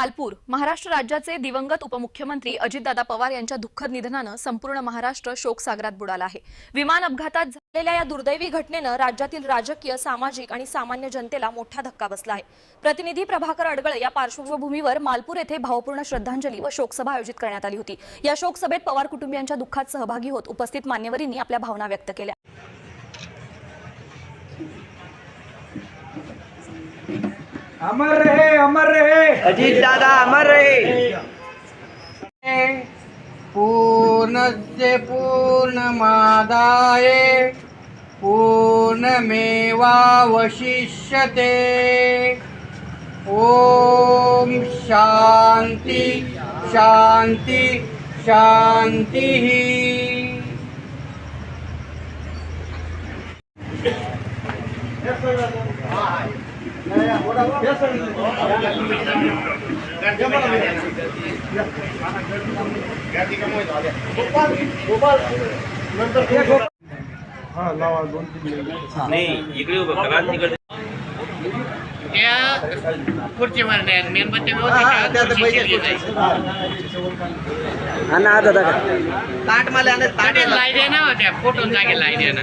मालपूर महाराष्ट्र राज्याचे दिवंगत उपमुख्यमंत्री अजितदादा पवार यांच्या दुःखद निधनानं संपूर्ण महाराष्ट्र शोकसागरात बुडाला आहे. विमान अपघातात झालेल्या या दुर्दैवी घटनेनं राज्यातील राजकीय सामाजिक आणि सामान्य जनतेला मोठा धक्का बसला आहे. प्रतिनिधी प्रभाकर अडगळे या पार्श्वभूमीवर मालपूर येथे भावपूर्ण श्रद्धांजली व शोकसभा आयोजित करण्यात आली होती. या शोकसभेत पवार कुटुंबियांच्या दुःखात सहभागी होत उपस्थित मान्यवरींनी आपल्या भावना व्यक्त केल्या. अमर रहे अमर रहे। अजीत दादा अमर रहे। पूर्णस्य पूर्णमादाय पूर्णमेवावशिष्यते। ॐ शान्ति शान्ति शान्तिः। नाही इकडे उभं करा तिकडे त्या खुर्चीवर नाही मेणबत्ती व्यवस्थित खुर्ची दादा मला लाईट आहे ना त्या फोटोन जागे लाईट आहे ना।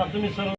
दादा अण्णा अमर रहे